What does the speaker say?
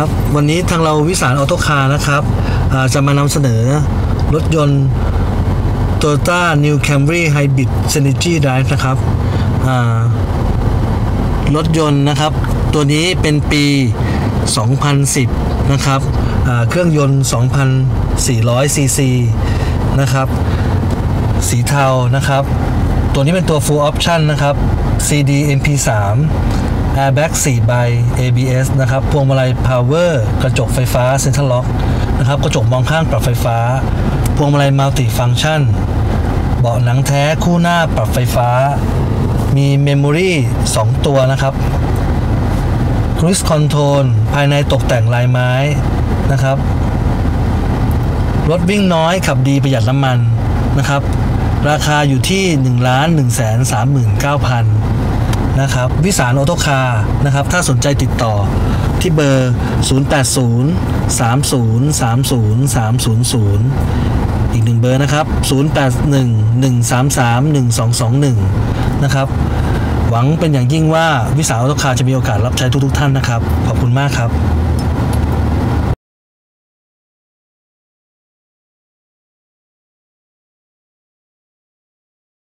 ครับ วันนี้ทางเราวิสารออโตคาร์นะครับจะมานำเสนอรถยนต์ Toyota New Camry Hybrid Synergy Drive นะครับรถยนต์นะครับ ตัวนี้เป็นปี 2010 นะครับเครื่องยนต์ 2,400 ซีซีนะครับ สีเทานะครับ ตัวนี้เป็นตัว full option นะครับ CD MP3 airbag 4ใบ ABS นะครับพวงมาลัย power กระจกไฟฟ้า central lock นะครับกระจกมองข้างปรับไฟฟ้า พวงมาลัย multi function เบาะหนังแท้คู่หน้าปรับไฟฟ้า มี memory 2ตัวนะครับ cruise control ภายในตกแต่งลายไม้นะครับ รถวิ่งน้อยขับดีประหยัดน้ำมันนะครับ ราคาอยู่ที่ 1 1 3 9 0 0 0 นะครับ วิสารออโตคาร์นะครับ ถ้าสนใจติดต่อที่เบอร์ 080 30 30 300 อีกหนึ่งเบอร์นะครับ 081 133 1221 นะครับ หวังเป็นอย่างยิ่งว่าวิสารออโตคาร์จะมีโอกาสรับใช้ทุกๆท่านนะครับ ขอบคุณมากครับ